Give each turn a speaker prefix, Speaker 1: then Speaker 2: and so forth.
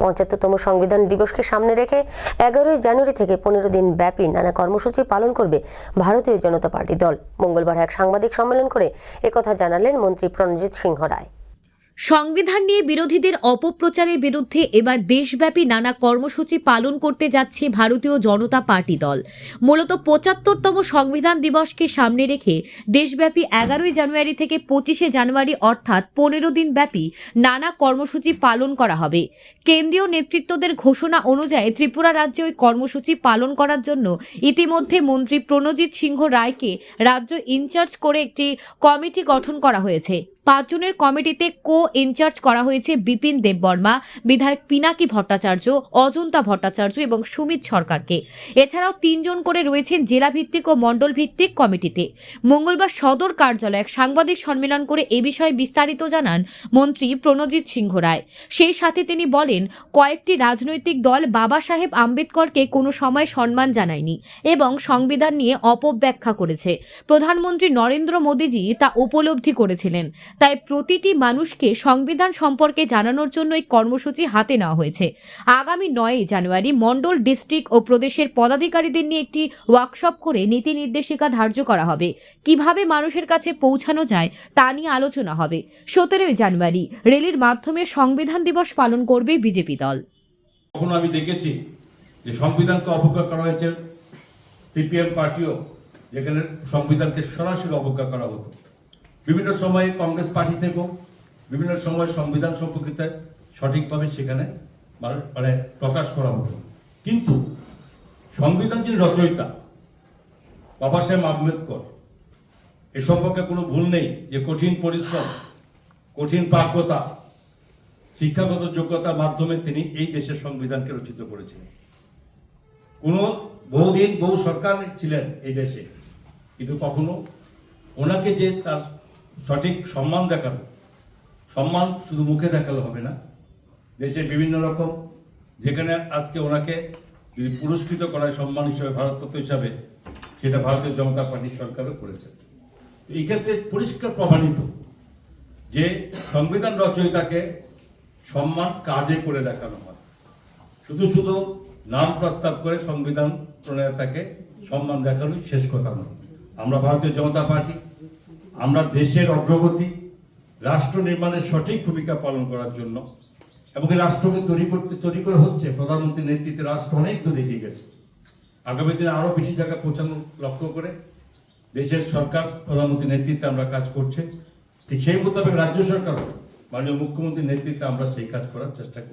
Speaker 1: পঁচাত্তরতম সংবিধান দিবসকে সামনে রেখে এগারোই জানুয়ারি থেকে পনেরো দিন ব্যাপী নানা কর্মসূচি পালন করবে ভারতীয় জনতা পার্টি দল। মঙ্গলবার এক সাংবাদিক সম্মেলন করে একথা জানালেন মন্ত্রী প্রণজিৎ সিংহ রায়।
Speaker 2: সংবিধান নিয়ে বিরোধীদের অপপ্রচারের বিরুদ্ধে এবার দেশব্যাপী নানা কর্মসূচি পালন করতে যাচ্ছে ভারতীয় জনতা পার্টি দল। মূলত পঁচাত্তরতম সংবিধান দিবসকে সামনে রেখে দেশব্যাপী এগারোই জানুয়ারি থেকে পঁচিশে জানুয়ারি অর্থাৎ পনেরো দিন ব্যাপী নানা কর্মসূচি পালন করা হবে। কেন্দ্রীয় নেতৃত্বদের ঘোষণা অনুযায়ী ত্রিপুরা রাজ্যে ওই কর্মসূচি পালন করার জন্য ইতিমধ্যে মন্ত্রী প্রণজিৎ সিংহ রায়কে রাজ্য ইনচার্জ করে একটি কমিটি গঠন করা হয়েছে। পাঁচজনের কমিটিতে কো ইনচার্জ করা হয়েছে বিপিন দেববর্মা, বিধায়ক পিনাকি ভট্টাচার্য, অজন্তা ভট্টাচার্য এবং সুমিত সরকারকে। এছাড়াও তিনজন করে রয়েছেন জেলা ভিত্তিক ও মণ্ডল ভিত্তিক কমিটিতে। মঙ্গলবার সদর কার্যালয়ে এক সাংবাদিক সম্মেলন করে এ বিষয়ে বিস্তারিত জানান মন্ত্রী প্রণজিৎ সিংহ রায়। সেই সাথে তিনি বলেন, কয়েকটি রাজনৈতিক দল বাবা সাহেব আম্বেদকরকে কোনো সময় সম্মান জানায়নি এবং সংবিধান নিয়ে অপব্যাখ্যা করেছে। প্রধানমন্ত্রী নরেন্দ্র মোদীজি তা উপলব্ধি করেছিলেন। তাই প্রতিটি মানুষকে সংবিধান সম্পর্কে জানানোর জন্য এই কর্মসূচি হাতে নেওয়া হয়েছে। আগামী নয়ই জানুয়ারি মণ্ডল ডিস্ট্রিক্ট ও প্রদেশের পদাধিকারীদের নিয়ে একটি ওয়ার্কশপ করে নীতি নির্দেশিকা ধার্য করা হবে। কীভাবে মানুষের কাছে পৌঁছানো যায় তা নিয়ে আলোচনা হবে। সতেরোই জানুয়ারি রেলির মাধ্যমে সংবিধান দিবস পালন করবে বিজেপি দল।
Speaker 3: কখনো আমি দেখেছি যে সংবিধানকে অবজ্ঞা করা হয়েছে। সিপিএম পার্টিও যেখানে সংবিধানকে সরাসরি অবজ্ঞা করা হতো। বিভিন্ন সময়ে কংগ্রেস পার্টি থেকেও, বিভিন্ন সময় সংবিধান সম্পর্কিত সঠিকভাবে সেখানে মানে- মানে প্রকাশ করা হতো। কিন্তু সংবিধান যিনি রচয়িতা, বাবা সাহেব আম্বেদকর, এ সম্পর্কে কোনো ভুল নেই যে কঠিন পরিশ্রম, কঠিন প্রাজ্ঞতা শিক্ষাগত যোগ্যতার মাধ্যমে তিনি এই দেশের সংবিধানকে রচিত করেছিলেন কোনো বহুদিন বহু সরকার ছিলেন এই দেশে, কিন্তু কখনো ওনাকে যে তার সঠিক সম্মান দেখানো সম্মান শুধু মুখে দেখালে হবে না। দেশে বিভিন্ন রকম, যেখানে আজকে ওনাকে যদি পুরস্কৃত করা হয় সম্মান হিসেবে, ভারতরত্ন হিসাবে, সেটা ভারতীয় জনতা পার্টির সরকারও করেছে। এই ক্ষেত্রে পরিষ্কার প্রমাণিত যে সংবিধান রচয়িতাকে সম্মান কাজে করে দেখানো হয়। শুধু শুধু নাম প্রস্তাব করে সংবিধান প্রণেতাকে সম্মান দেখানোই শেষ কথা নয়। আমরা ভারতীয় জনতা পার্টি আমরা দেশের অগ্রগতি, রাষ্ট্র নির্মাণের সঠিক ভূমিকা পালন করার জন্য এবং এই রাষ্ট্রকে তৈরি করতে, তৈরি করে হচ্ছে প্রধানমন্ত্রীর নেতৃত্বে রাষ্ট্র অনেক দূর এগিয়ে গেছে। আগামী দিনে আরও বেশি জায়গা পৌঁছানো লক্ষ্য করে দেশের সরকার, প্রধানমন্ত্রীর নেতৃত্বে আমরা কাজ করছে। ঠিক সেই মোতাবেক রাজ্য সরকারও মাননীয় মুখ্যমন্ত্রীর নেতৃত্বে আমরা সেই কাজ করার চেষ্টা করি